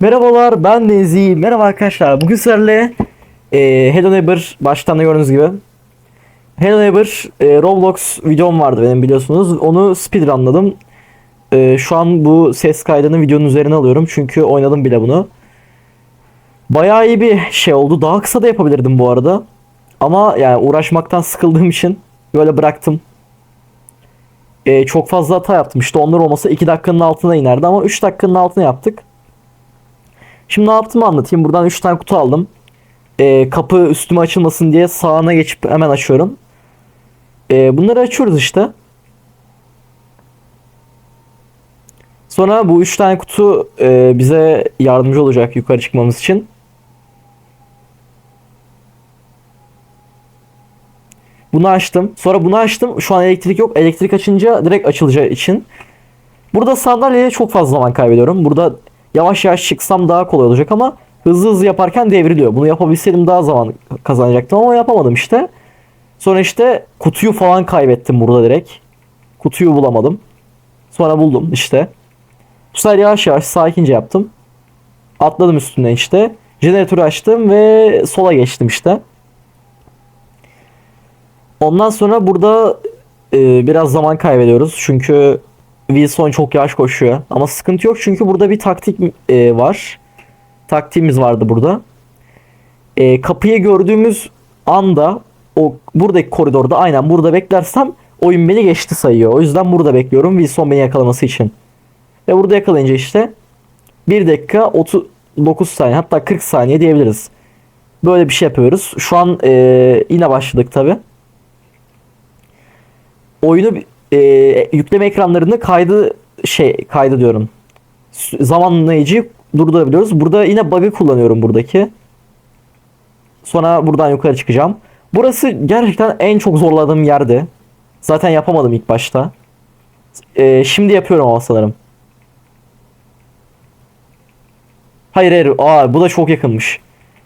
Merhabalar ben Nezi. Merhaba arkadaşlar. Bugün sizlerle e, Hello Neighbor baştan da gördüğünüz gibi Hello Neighbor e, Roblox videom vardı benim biliyorsunuz. Onu speedrunladım. E, şu an bu ses kaydını videonun üzerine alıyorum. Çünkü oynadım bile bunu. Bayağı iyi bir şey oldu. Daha kısa da yapabilirdim bu arada. Ama yani uğraşmaktan sıkıldığım için böyle bıraktım. E, çok fazla hata yaptım. İşte onlar olmasa 2 dakikanın altına inerdi ama 3 dakikanın altına yaptık. Şimdi ne yaptığımı anlatayım. Buradan 3 tane kutu aldım. Ee, kapı üstüme açılmasın diye sağına geçip hemen açıyorum. Ee, bunları açıyoruz işte. Sonra bu 3 tane kutu e, bize yardımcı olacak yukarı çıkmamız için. Bunu açtım. Sonra bunu açtım. Şu an elektrik yok. Elektrik açınca direkt açılacağı için. Burada sandalyeye çok fazla zaman kaybediyorum. Burada yavaş yavaş çıksam daha kolay olacak ama hızlı hızlı yaparken devriliyor. Bunu yapabilseydim daha zaman kazanacaktım ama yapamadım işte. Sonra işte kutuyu falan kaybettim burada direkt. Kutuyu bulamadım. Sonra buldum işte. Bu sefer yavaş yavaş sakince yaptım. Atladım üstünden işte. Jeneratörü açtım ve sola geçtim işte. Ondan sonra burada e, biraz zaman kaybediyoruz. Çünkü Wilson çok yavaş koşuyor. Ama sıkıntı yok çünkü burada bir taktik e, var. Taktiğimiz vardı burada. E, kapıyı gördüğümüz anda o buradaki koridorda aynen burada beklersem oyun beni geçti sayıyor. O yüzden burada bekliyorum Wilson beni yakalaması için. Ve burada yakalayınca işte 1 dakika 39 saniye hatta 40 saniye diyebiliriz. Böyle bir şey yapıyoruz. Şu an e, yine başladık tabi. Oyunu e, yükleme ekranlarını kaydı şey kaydı diyorum. Zamanlayıcıyı durdurabiliyoruz. Burada yine bug'ı kullanıyorum buradaki. Sonra buradan yukarı çıkacağım. Burası gerçekten en çok zorladığım yerdi. Zaten yapamadım ilk başta. E, şimdi yapıyorum ama sanırım. Hayır hayır. Aa, bu da çok yakınmış.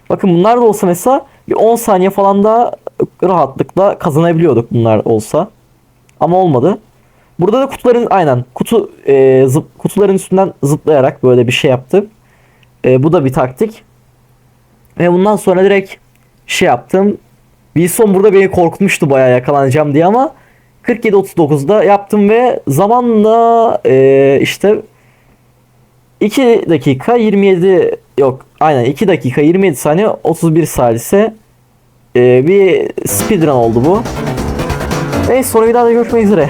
Bakın bunlar da olsa mesela bir 10 saniye falan da rahatlıkla kazanabiliyorduk bunlar olsa. Ama olmadı. Burada da kutuların aynen kutu e, zıp, kutuların üstünden zıplayarak böyle bir şey yaptım. E, bu da bir taktik. Ve bundan sonra direkt şey yaptım. Wilson burada beni korkutmuştu bayağı yakalanacağım diye ama 47-39'da yaptım ve zamanla e, işte 2 dakika 27 yok aynen 2 dakika 27 saniye 31 salise e, bir speedrun oldu bu. Ve sonra bir daha da görüşmek üzere.